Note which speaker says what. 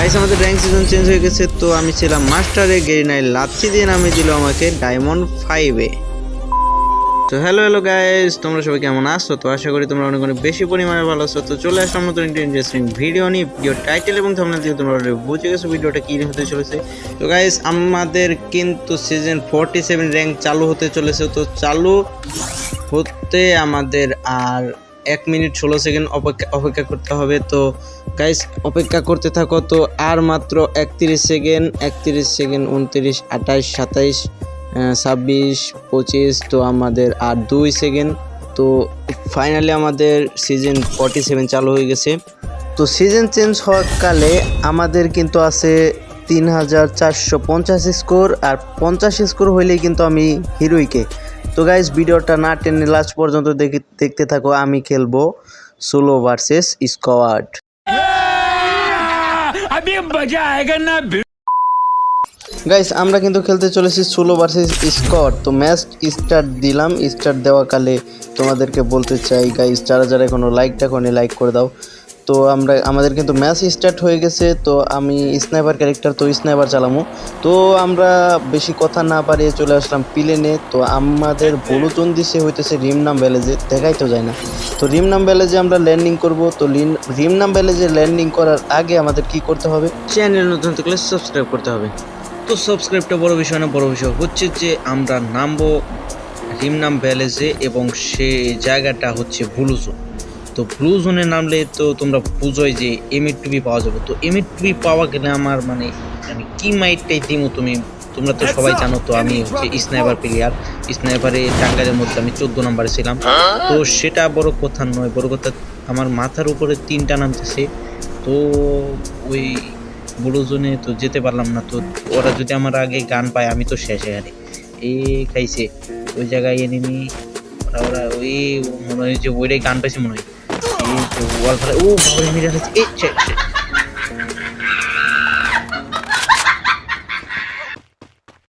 Speaker 1: Guys আমাদের rank season change হয়ে গেছে, তো আমি ছিলাম মাস্টারে গেরিনায় লাচ্ছি দিয়ে নামিয়ে দিল আমাকে ডায়মন্ড ফাইভে তো হ্যালো হ্যালো গাইস তোমরা সবাই কেমন আছো? তো আশা করি তোমরা অনেক অনেক বেশি পরিমাণে ভালো আছো। তো চলে আসলাম নতুন একটা ইন্টারেস্টিং ভিডিও নিয়ে। ভিডিও টাইটেল এবং থাম্বনেল দিয়ে তোমরা বুঝে গেছো ভিডিওটা কী হতে চলেছে। তো গাইস আমাদের কিন্তু সিজন ফোরটি সেভেন র্যাঙ্ক চালু হতে চলেছে। তো চালু হতে আমাদের আর এক মিনিট ষোলো সেকেন্ড অপেক্ষা অপেক্ষা করতে হবে। তো গাইস অপেক্ষা করতে থাকো। তো আর মাত্র একত্রিশ সেকেন্ড একত্রিশ সেকেন্ড, উনত্রিশ আঠাইশ সাতাইশ ছাব্বিশ, পঁচিশ, তো আমাদের আর দুই সেকেন্ড। তো ফাইনালি আমাদের সিজন ফর্টি সেভেন চালু হয়ে গেছে। তো সিজন চেঞ্জ হওয়ার কালে আমাদের কিন্তু আছে তিন হাজার চারশো পঞ্চাশ স্কোর আর পঞ্চাশ স্কোর হইলেই কিন্তু আমি হিরোইকে। তো গাইজ ভিডিওটা না টেনে লাস্ট পর্যন্ত দেখতে থাকো আমি খেলব সোলো ভার্সেস স্কোয়াড গাইস আমরা কিন্তু খেলতে চলেছি সোলো ভার্সেস স্কোয়াড তো ম্যাচ স্টার্ট দিলাম স্টার্ট দেওয়াকালে তোমাদেরকে বলতে চাই গাইস যারা যারা এখনও লাইকটা করে লাইক করে দাও। তো আমরা, আমাদের কিন্তু ম্যাচ স্টার্ট হয়ে গেছে, তো আমি স্নাইপার ক্যারেক্টার তো স্নাইপার চালামো। তো আমরা বেশি কথা না পারিয়ে চলে আসলাম প্লেনে তো আমাদের বলুচন দিছে হইতেছে রিমনাম ভ্যালেজে দেখাই তো যায় না। তো রিমনাম ভ্যালেজে আমরা ল্যান্ডিং করব। তো রিমনাম ভ্যালেজে ল্যান্ডিং করার আগে আমাদের কি করতে হবে? চ্যানেল নতুন থাকলে সাবস্ক্রাইব করতে হবে। তো সাবস্ক্রাইবটা বড় বিষয় না, বড় বিষয় হচ্ছে যে আমরা নামবো রিমনাম ভ্যালেজে এবং সে জায়গাটা হচ্ছে ব্লু তো ব্লু জোনে নামলে তো তোমরা বুঝোই যে এমএড টুবি পাওয়া যাবে। তো এমএড টুবি পাওয়া গেলে আমার মানে আমি কি মাইটটাই দিমু তুমি? তোমরা তো সবাই জানো তো আমি হচ্ছে স্নাইপার প্লেয়ার স্নাইপারে টাঙ্গাইলের মধ্যে আমি চোদ্দ নম্বরে ছিলাম। তো সেটা বড় কথা নয় বড় কথা আমার মাথার উপরে তিনটা নামতেছে। তো ওই বুড়ো জোনে তো যেতে পারলাম না তো ওরা যদি আমার আগে গান পায় আমি তো শেষ এখানে এ খাইছে ওই জায়গায় এনিমি ওরা ওরা ওই মনে হয় যে ওইটাই গান পাইছে মনে হয়। Uh, pobre, mira, eh, che, che.